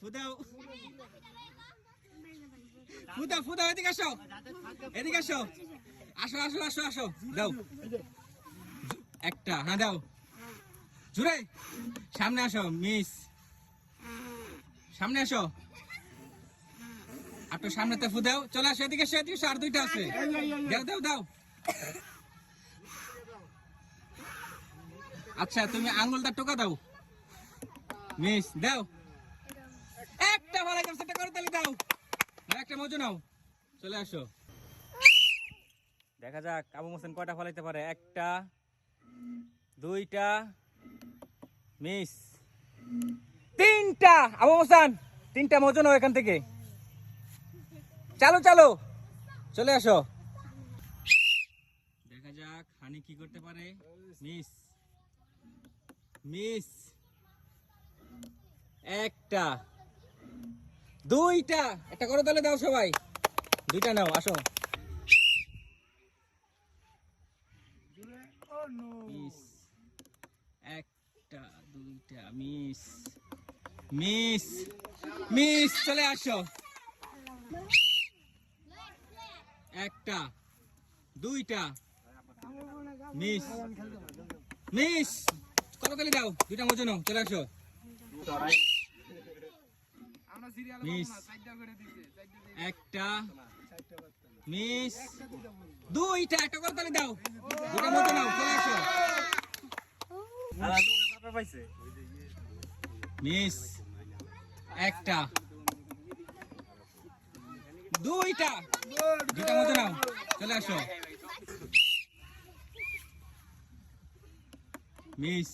ফুদাও। ফুদাও ফুদাও এদিকে আসো। এদিকে আসো। আসো আসো আসো আসো। দাও। একটা হ্যাঁ দাও। জুড়ে। সামনে আসো মিস। সামনে আসো। আর তো ফুদাও। চলে আসো এদিকে এদিকে আর দুইটা আছে। দাও দাও দাও। আচ্ছা তুমি আঙ্গুলটা টোকা দাও। মিস দাও। একটা ভালো কাজ একটা করে তালি দাও। একটা নাও। চলে আসো। দেখা যাক, আবু মোসেন কয়টা ফলাইতে পারে? একটা, দুইটা, মিস। তিনটা! আবু মোসান তিনটা নাও এখান থেকে। চালো চালো। চলে আসো। দেখা যাক, হানি কি করতে পারে? মিস। মিস। একটা। দুইটা। একটা করে তাহলে, দাও সবাই। দুইটা নাও, আসো। একটা, দুইটা, মিস। মিস। মিস, চলে আসো। একটা, দুইটা। মিস। মিস। কত তালি দাও। দুইটা মজা নাও, চলে আসো। মিস। একটা। মিস। দুইটা একটা করে তালি দাও। দুইটা মজা নাও চলে আসো। মিস একটা। দুইটা। দুইটা মজা নাও চলে আসো। মিস।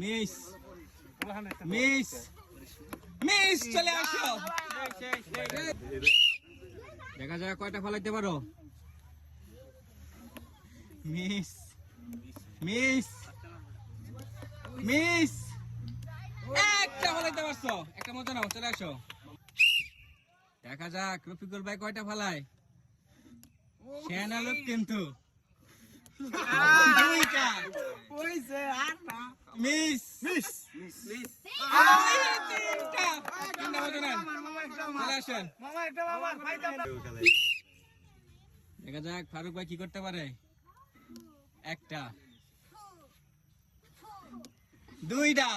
মিস। মিস। মিস চলে আসো। দেখা যাক কয়টা ফলাইতে পারো। মিস মিস মিস একটা ফলাইতে পারছ। একটা মজা নাও চলে আসো। দেখা যাক রফিকুল ভাই কয়টা ফলায়? সেনা লোক কিন্তু। মিস মিস তিনটা তিনটা মজা নেন আসেন দেখা যাক ফারুক ভাই কি করতে পারে? একটা। দুইটা।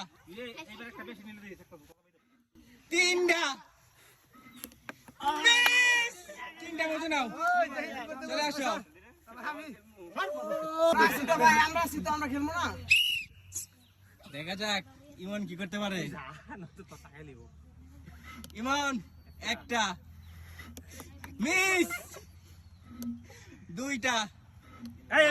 তিনটা। তিনটা মজা নাও। চলে আসো। দেখা যাক ইমন কি করতে পারে? ইমন। একটা মিস দুইটা এই